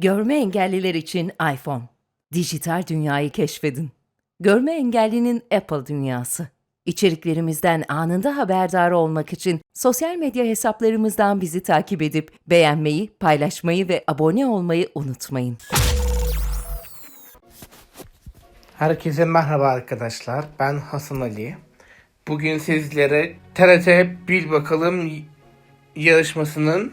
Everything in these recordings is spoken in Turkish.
Görme engelliler için iPhone. Dijital dünyayı keşfedin. Görme engellinin Apple dünyası. İçeriklerimizden anında haberdar olmak için sosyal medya hesaplarımızdan bizi takip edip beğenmeyi, paylaşmayı ve abone olmayı unutmayın. Herkese merhaba arkadaşlar. Ben Hasan Ali. Bugün sizlere TRT Bil Bakalım yarışmasının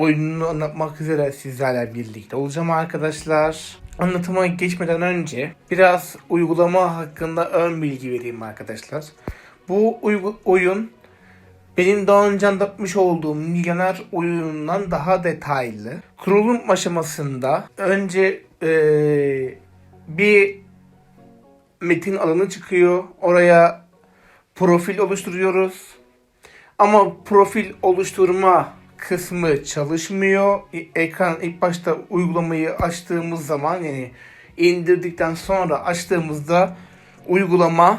oyununu anlatmak üzere sizlerle birlikte olacağım arkadaşlar. Anlatıma geçmeden önce biraz uygulama hakkında ön bilgi vereyim arkadaşlar. Bu oyun benim daha önce anlatmış olduğum milyoner oyunundan daha detaylı. Kurulum aşamasında önce eee, bir metin alanı çıkıyor. Oraya profil oluşturuyoruz. Ama profil oluşturma kısmı çalışmıyor. E- Ekran ilk başta uygulamayı açtığımız zaman yani indirdikten sonra açtığımızda uygulama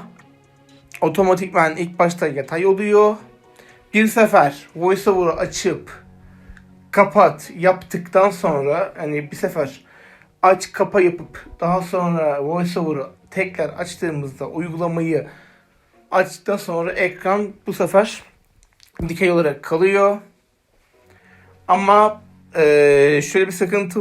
otomatikman ilk başta yatay oluyor. Bir sefer VoiceOver'ı açıp kapat yaptıktan sonra hani bir sefer aç kapa yapıp daha sonra VoiceOver'ı tekrar açtığımızda uygulamayı açtıktan sonra ekran bu sefer dikey olarak kalıyor. Ama eee, şöyle bir sıkıntı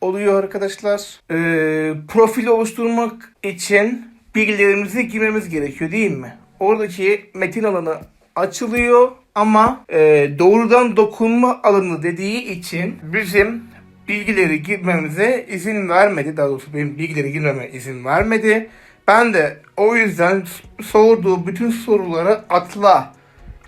oluyor arkadaşlar. Eee, profil oluşturmak için bilgilerimizi girmemiz gerekiyor değil mi? Oradaki metin alanı açılıyor ama eee, doğrudan dokunma alanı dediği için bizim bilgileri girmemize izin vermedi. Daha doğrusu benim bilgileri girmeme izin vermedi. Ben de o yüzden sorduğu bütün soruları atla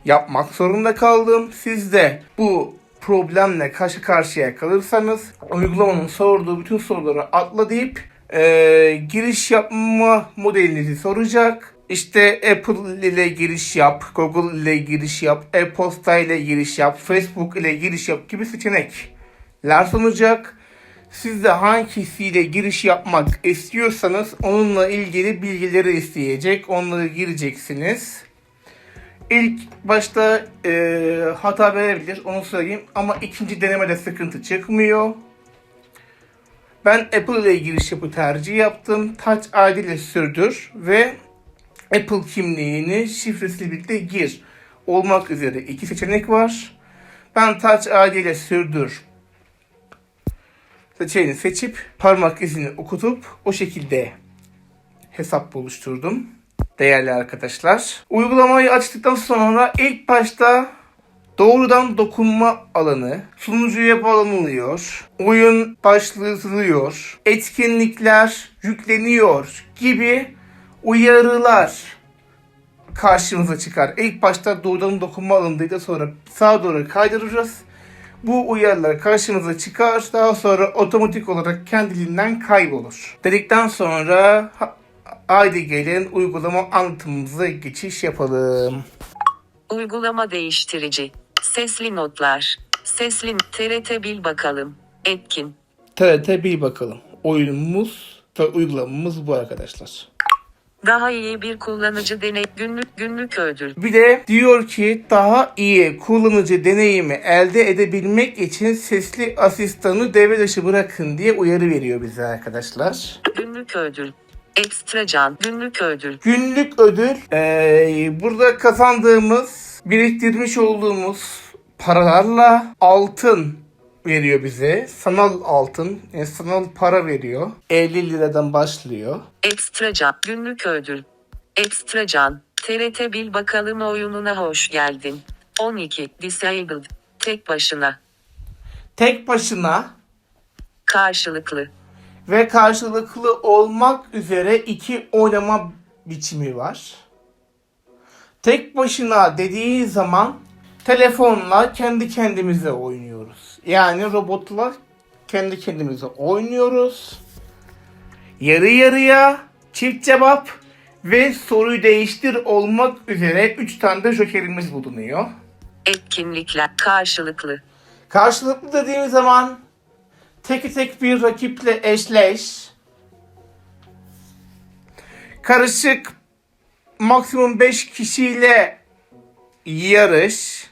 yapmak zorunda kaldım. Siz de bu problemle karşı karşıya kalırsanız uygulamanın sorduğu bütün soruları atla deyip eee, giriş yapma modelinizi soracak. İşte Apple ile giriş yap, Google ile giriş yap, e-posta ile giriş yap, Facebook ile giriş yap gibi seçenekler sunacak. Siz de hangisiyle giriş yapmak istiyorsanız onunla ilgili bilgileri isteyecek. Onları gireceksiniz. İlk başta e, hata verebilir onu söyleyeyim ama ikinci denemede sıkıntı çıkmıyor. Ben Apple ile giriş yapı tercih yaptım. Touch ID ile sürdür ve Apple kimliğini şifresiyle birlikte gir olmak üzere iki seçenek var. Ben Touch ID ile sürdür seçeneğini seçip parmak izini okutup o şekilde hesap oluşturdum. Değerli arkadaşlar. Uygulamayı açtıktan sonra ilk başta doğrudan dokunma alanı sunucuya bağlanılıyor. Oyun başlatılıyor. Etkinlikler yükleniyor gibi uyarılar karşımıza çıkar. İlk başta doğrudan dokunma alanındaydı sonra sağa doğru kaydırırız. Bu uyarılar karşımıza çıkar. Daha sonra otomatik olarak kendiliğinden kaybolur. Dedikten sonra haydi gelin uygulama anlatımımıza geçiş yapalım. Uygulama değiştirici. Sesli notlar. Sesli TRT bil bakalım. Etkin. TRT bir bakalım. Oyunumuz ve uygulamamız bu arkadaşlar. Daha iyi bir kullanıcı deney günlük günlük ödül. Bir de diyor ki daha iyi kullanıcı deneyimi elde edebilmek için sesli asistanı devre dışı bırakın diye uyarı veriyor bize arkadaşlar. Günlük ödül. Ekstra can. Günlük ödül. Günlük ödül eee, burada kazandığımız biriktirmiş olduğumuz paralarla altın veriyor bize. Sanal altın, yani sanal para veriyor. 50 liradan başlıyor. Ekstra can. Günlük ödül. Ekstra can. TRT bil bakalım oyununa hoş geldin. 12. Disabled. Tek başına. Tek başına Karşılıklı. Ve karşılıklı olmak üzere iki oynama biçimi var. Tek başına dediği zaman telefonla kendi kendimize oynuyoruz. Yani robotla kendi kendimize oynuyoruz. Yarı yarıya çift cevap ve soruyu değiştir olmak üzere 3 tane de jokerimiz bulunuyor. Etkinlikler. Karşılıklı. Karşılıklı dediğimiz zaman tek tek bir rakiple eşleş. Karışık maksimum 5 kişiyle yarış.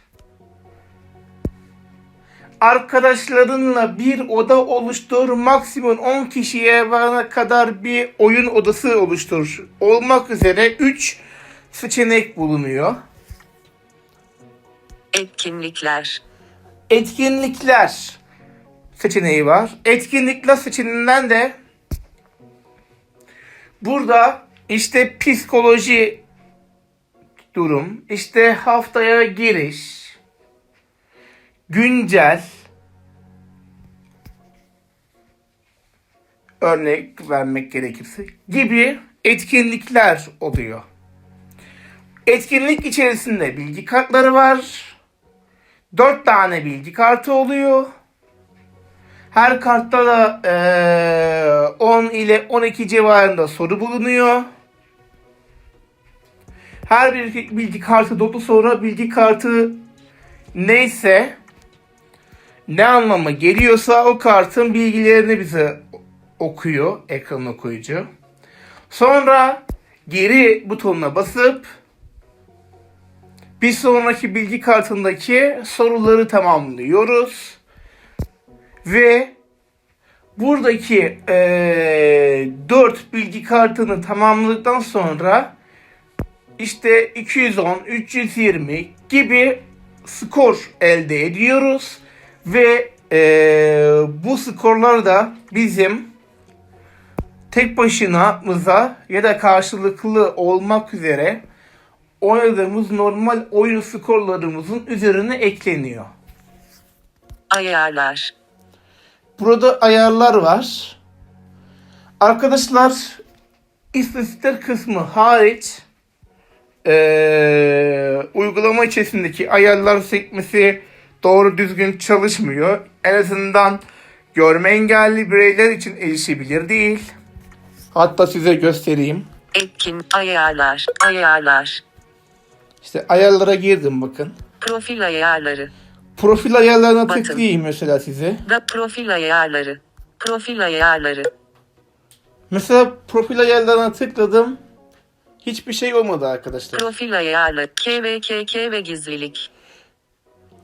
arkadaşlarınla bir oda oluştur. Maksimum 10 kişiye varana kadar bir oyun odası oluştur. Olmak üzere 3 seçenek bulunuyor. Etkinlikler. Etkinlikler seçeneği var. Etkinlikler seçeneğinden de burada işte psikoloji durum, işte haftaya giriş, güncel örnek vermek gerekirse gibi etkinlikler oluyor. Etkinlik içerisinde bilgi kartları var. 4 tane bilgi kartı oluyor. Her kartta da eee, 10 ile 12 civarında soru bulunuyor. Her bir bilgi kartı dolu sonra bilgi kartı neyse ne anlama geliyorsa o kartın bilgilerini bize okuyor ekran okuyucu. Sonra geri butonuna basıp bir sonraki bilgi kartındaki soruları tamamlıyoruz. Ve buradaki eee 4 bilgi kartını tamamladıktan sonra işte 210, 320 gibi skor elde ediyoruz. Ve eee, bu skorlar da bizim tek başınamıza ya da karşılıklı olmak üzere oynadığımız normal oyun skorlarımızın üzerine ekleniyor. Ayarlar. Burada ayarlar var. Arkadaşlar istatistikler kısmı hariç eee, uygulama içerisindeki ayarlar sekmesi doğru düzgün çalışmıyor. En azından görme engelli bireyler için erişebilir değil. Hatta size göstereyim. Etkin. Ayarlar. Ayarlar. İşte ayarlara girdim bakın. Profil ayarları. Profil ayarlarına Bakın. tıklayayım mesela size. Da profil ayarları. Profil ayarları. Mesela profil ayarlarına tıkladım. Hiçbir şey olmadı arkadaşlar. Profil ayarları. KVKK ve gizlilik.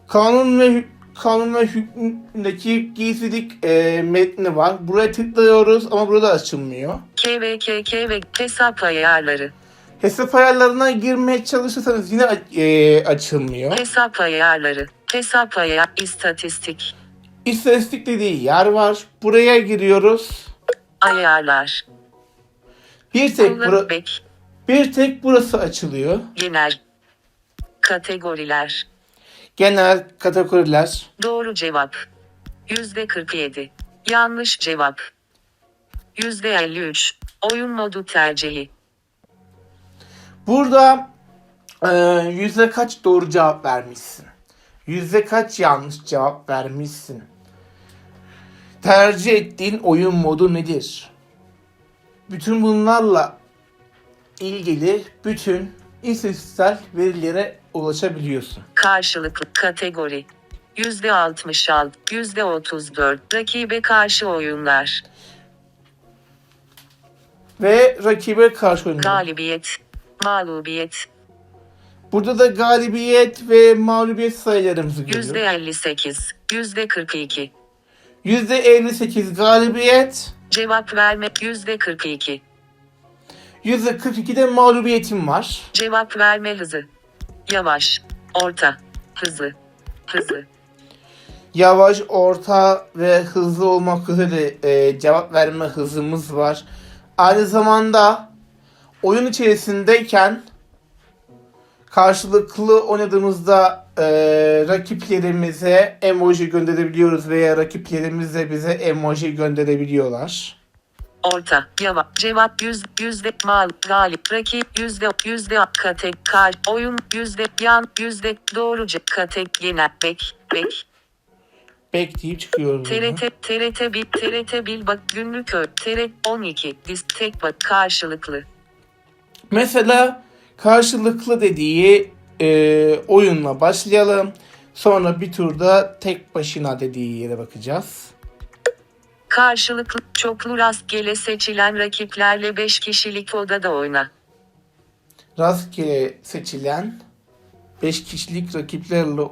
Kanun ve kanun ve hükmündeki gizlilik e, metni var. Buraya tıklıyoruz ama burada açılmıyor. KVKK ve hesap ayarları. Hesap ayarlarına girmeye çalışırsanız yine e, açılmıyor. Hesap ayarları. Hesap ayar. istatistik. İstatistik dediği yer var. Buraya giriyoruz. Ayarlar. Bir tek, bura- bir tek burası açılıyor. Genel. Kategoriler. Genel kategoriler. Doğru cevap. Yüzde 47. Yanlış cevap. Yüzde 53. Oyun modu tercihi. Burada e, yüzde kaç doğru cevap vermişsin? Yüzde kaç yanlış cevap vermişsin? Tercih ettiğin oyun modu nedir? Bütün bunlarla ilgili bütün istatistiksel verilere ulaşabiliyorsun. Karşılıklı kategori. Yüzde 66. Yüzde 34. Rakibe karşı oyunlar. Ve rakibe karşı oynuyor. Galibiyet. Mağlubiyet. Burada da galibiyet ve mağlubiyet sayılarımızı görüyoruz. 58. Yüzde 42. Yüzde 58 galibiyet, Cevap vermek yüzde 42. yüzde 42'de mağlubiyetim var. Cevap verme hızı. Yavaş. Orta. Hızlı. Hızlı. yavaş, orta ve hızlı olmak üzere e, cevap verme hızımız var. Aynı zamanda oyun içerisindeyken karşılıklı oynadığımızda e, rakiplerimize emoji gönderebiliyoruz veya rakiplerimiz de bize emoji gönderebiliyorlar. Orta. Yavaş. Cevap yüz, yüzde mal. Galip. Rakip yüzde yüzde katek kar. Oyun yüzde yan yüzde doğruca katek genel bek bek. Bek deyip çıkıyoruz. TRT TRT bir TRT bil bak günlük ö TRT 12 diz tek bak karşılıklı. Mesela karşılıklı dediği e, oyunla başlayalım. Sonra bir turda tek başına dediği yere bakacağız. Karşılıklı çoklu rastgele seçilen rakiplerle 5 kişilik odada oyna. Rastgele seçilen 5 kişilik rakiplerle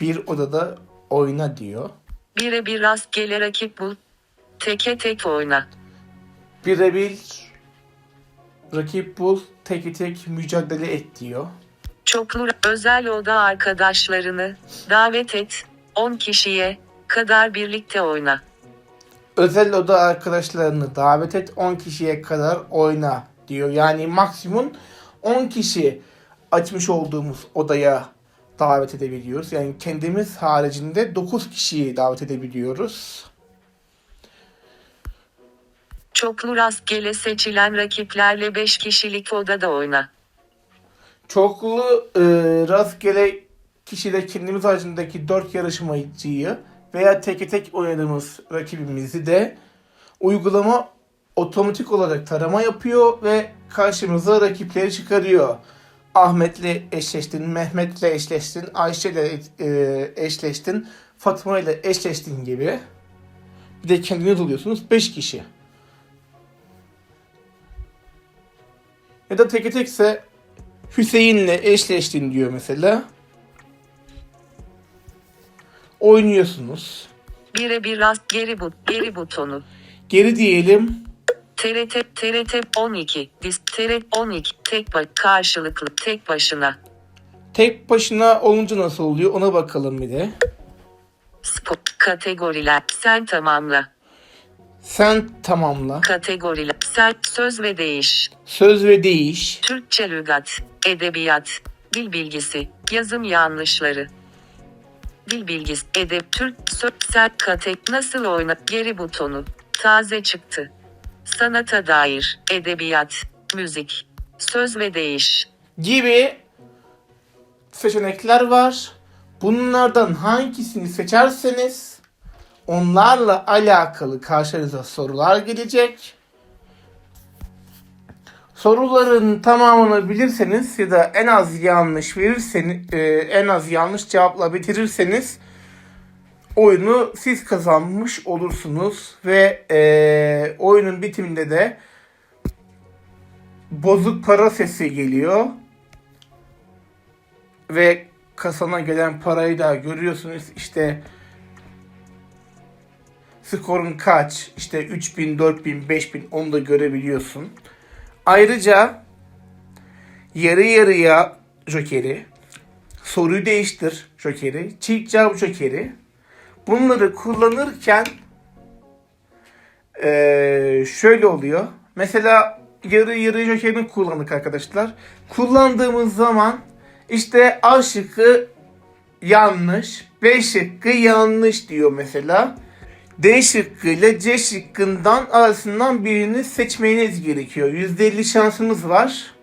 bir odada oyna diyor. Birebir rastgele rakip bul. Teke tek oyna. Birebir rakip bul, teki tek mücadele et diyor. Çoklu özel oda arkadaşlarını davet et. 10 kişiye kadar birlikte oyna. Özel oda arkadaşlarını davet et 10 kişiye kadar oyna diyor. Yani maksimum 10 kişi açmış olduğumuz odaya davet edebiliyoruz. Yani kendimiz haricinde 9 kişiyi davet edebiliyoruz. Çoklu rastgele seçilen rakiplerle 5 kişilik odada oyna. Çoklu e, rastgele kişide kendimiz haricindeki 4 yarışmacıyı veya teke tek oynadığımız rakibimizi de uygulama otomatik olarak tarama yapıyor ve karşımıza rakipleri çıkarıyor. Ahmet'le eşleştin, Mehmet'le eşleştin, Ayşe'yle e, eşleştin, Fatma ile eşleştin gibi. Bir de kendiniz oluyorsunuz 5 kişi. Ya da teke tekse Hüseyin'le eşleştin diyor mesela. Oynuyorsunuz. Birebir rast geri but geri butonu. Geri diyelim. TRT TRT 12 dis TRT 12 tek ba- karşılıklı tek başına. Tek başına olunca nasıl oluyor ona bakalım bir de. Spor kategoriler sen tamamla. Sen tamamla. Kategoriler söz ve değiş. Söz ve değiş. Türkçe lügat, edebiyat, dil bilgisi, yazım yanlışları. Dil bilgisi, edep, Türk, söz, katek, nasıl oyna, geri butonu, taze çıktı. Sanata dair, edebiyat, müzik, söz ve değiş. Gibi seçenekler var. Bunlardan hangisini seçerseniz onlarla alakalı karşınıza sorular gelecek. Soruların tamamını bilirseniz ya da en az yanlış verirseniz, e, en az yanlış cevapla bitirirseniz oyunu siz kazanmış olursunuz ve e, oyunun bitiminde de bozuk para sesi geliyor ve kasana gelen parayı da görüyorsunuz işte skorun kaç işte 3000 4000 5000 onu da görebiliyorsun. Ayrıca yarı yarıya jokeri, soruyu değiştir jokeri, çift cevap jokeri. Bunları kullanırken eee, şöyle oluyor. Mesela yarı yarı jokerini kullandık arkadaşlar. Kullandığımız zaman işte A şıkkı yanlış, B şıkkı yanlış diyor mesela. D şıkkı ile C şıkkından arasından birini seçmeniz gerekiyor. %50 şansınız var.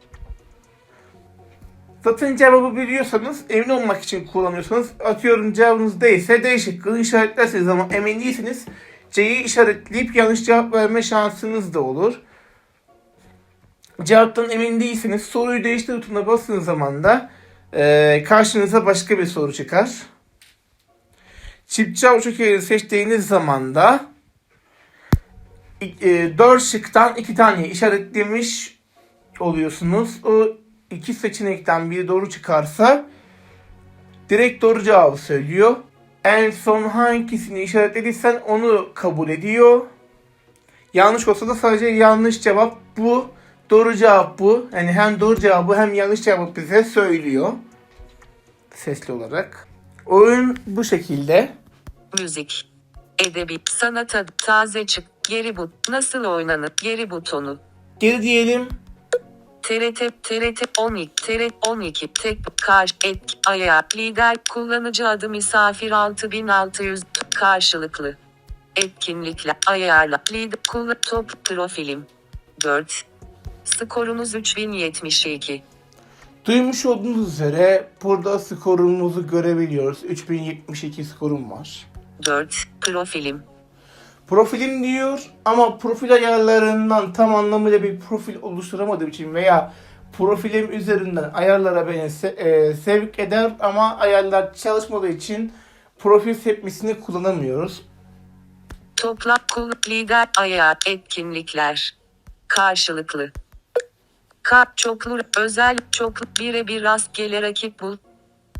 Zaten cevabı biliyorsanız emin olmak için kullanıyorsanız atıyorum cevabınız D ise D şıkkını işaretlersiniz ama emin değilseniz C'yi işaretleyip yanlış cevap verme şansınız da olur. Cevaptan emin değilseniz soruyu değiştir butonuna bastığınız zaman da eee, karşınıza başka bir soru çıkar. Çift cevap jokerini seçtiğiniz zaman da 4 şıktan 2 tane işaretlemiş oluyorsunuz. O iki seçenekten biri doğru çıkarsa direkt doğru cevabı söylüyor. En son hangisini işaretlediysen onu kabul ediyor. Yanlış olsa da sadece yanlış cevap bu. Doğru cevap bu. Yani hem doğru cevabı hem yanlış cevabı bize söylüyor. Sesli olarak. Oyun bu şekilde. Müzik, edebi, sanata, taze çık, geri but, nasıl oynanır, geri butonu. Geri diyelim. TRT, TRT 12, TRT 12, tek, karşı, etki, ayar, lider, kullanıcı adı misafir 6600, karşılıklı. Etkinlikler, ayarla, lider, kullan, top, profilim. 4. Skorunuz 3072. Duymuş olduğunuz üzere burada skorumuzu görebiliyoruz. 3072 skorum var. 4. Profilim. Profilim diyor ama profil ayarlarından tam anlamıyla bir profil oluşturamadığım için veya profilim üzerinden ayarlara beni se- e, sevk eder ama ayarlar çalışmadığı için profil sekmesini kullanamıyoruz. Toplam kul lider ayar etkinlikler. Karşılıklı. Kart çoklu özel çoklu birebir rastgele rakip bul.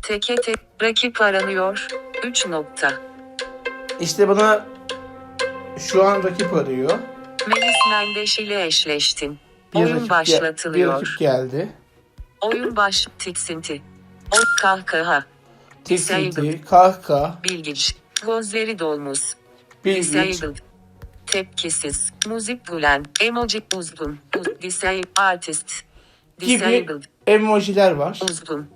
Teke tek rakip aranıyor. 3 nokta. İşte bana şu an rakip arıyor. Melis Mendeş ile eşleştin. Bir Oyun rakip, gel- bir başlatılıyor. rakip geldi. Oyun baş tiksinti. O kahkaha. Tiksinti, kahkaha, Bilgiç. Gözleri dolmuş. bilgiç, Disabled. Tepkisiz. Müzik gülen. Emoji uzun. Uz- Disabled. Artist. gibi Disabled. emojiler var. Uzun.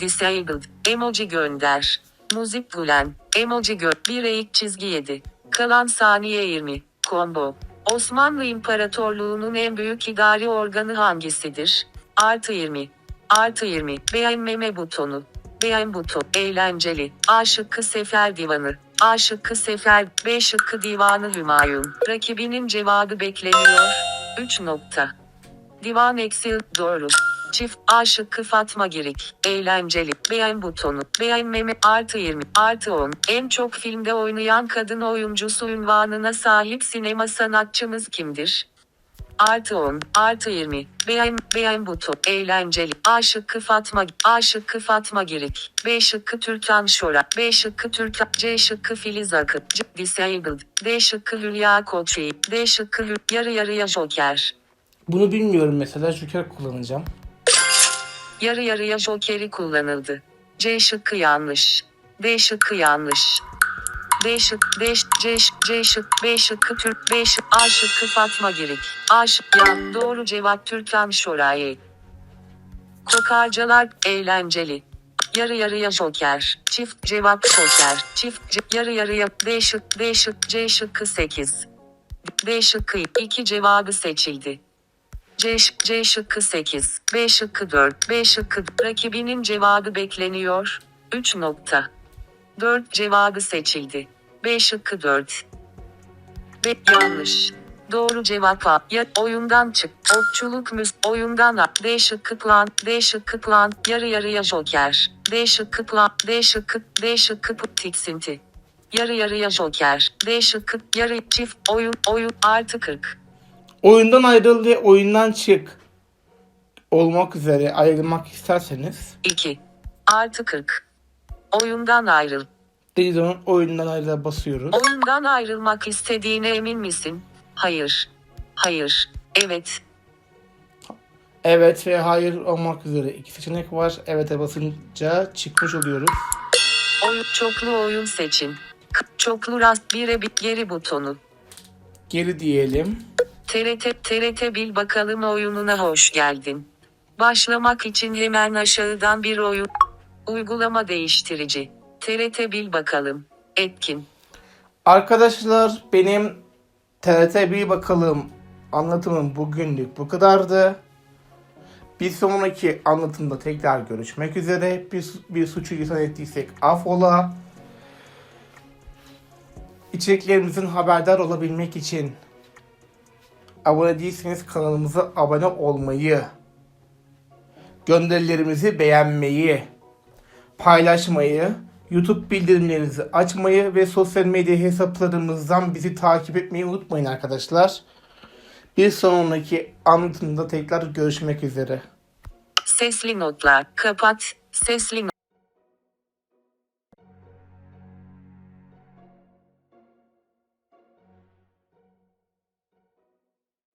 Disabled. Emoji gönder. Müzik gülen. Emoji gö. Bir eğik çizgi 7. Kalan saniye 20. Combo. Osmanlı İmparatorluğu'nun en büyük idari organı hangisidir? Artı 20. Artı 20. Beğenmeme butonu. Beğen buton. Eğlenceli. A şıkkı Sefer Divanı. A şıkkı Sefer. B şıkkı Divanı Hümayun. Rakibinin cevabı bekleniyor. 3 nokta. Divan eksi doğru. Çift A şıkkı Fatma Girik. Eğlenceli. Beğen butonu. Beğenmeme artı 20 artı 10. En çok filmde oynayan kadın oyuncusu ünvanına sahip sinema sanatçımız kimdir? Artı 10 artı 20. Beğen, beğen buton. Eğlenceli. A şıkkı Fatma. A şıkkı Fatma Girik. B şıkkı Türkan Şora. B şıkkı Türkan. C şıkkı Filiz Akın. C, disabled. D şıkkı Hülya Koçyi. D şıkkı Hül- yarı yarıya Joker. Bunu bilmiyorum mesela Joker kullanacağım. Yarı yarıya jokeri kullanıldı. C şıkkı yanlış. D şıkkı yanlış. D şık, D, ş- C, ş- C şık, B şıkkı Türk, B şık, A şıkkı Fatma Girik. A şık, yan, doğru cevap Türkan Şoray. Kokarcalar, eğlenceli. Yarı yarıya joker. Çift cevap joker. Çift ce- yarı yarıya D şık, D şık, C şıkkı 8. D şıkkı 2 cevabı seçildi. C, C şıkkı 8, B şıkkı 4, B şıkkı rakibinin cevabı bekleniyor. 3 nokta. 4 cevabı seçildi. B şıkkı 4. B yanlış. Doğru cevap A. Ya oyundan çık. Okçuluk müz oyundan A. D şıkkı plan. D şıkkı plan. Yarı yarıya joker. D şıkkı plan. D şıkkı. D şıkkı tiksinti. Yarı yarıya joker. D şıkkı. Yarı çift oyun oyun artı 40. Oyundan ayrıl ve oyundan çık olmak üzere ayrılmak isterseniz 2. Artı 40. Oyundan ayrıl. dediği zaman oyundan ayrıla basıyoruz. Oyundan ayrılmak istediğine emin misin? Hayır. Hayır. Evet. Evet ve hayır olmak üzere iki seçenek var. Evet'e basınca çıkmış oluyoruz. Oyun çoklu oyun seçin. Çoklu rast bire bir geri butonu. Geri diyelim. TRT TRT bil bakalım oyununa hoş geldin. Başlamak için hemen aşağıdan bir oyun. Uygulama değiştirici. TRT bil bakalım. Etkin. Arkadaşlar benim TRT bir bakalım anlatımım bugünlük bu kadardı. Bir sonraki anlatımda tekrar görüşmek üzere. Bir, bir suçu insan ettiysek affola. İçeriklerimizin haberdar olabilmek için abone değilseniz kanalımıza abone olmayı, gönderilerimizi beğenmeyi, paylaşmayı, YouTube bildirimlerinizi açmayı ve sosyal medya hesaplarımızdan bizi takip etmeyi unutmayın arkadaşlar. Bir sonraki anlatımda tekrar görüşmek üzere. Sesli notlar. Kapat. Sesli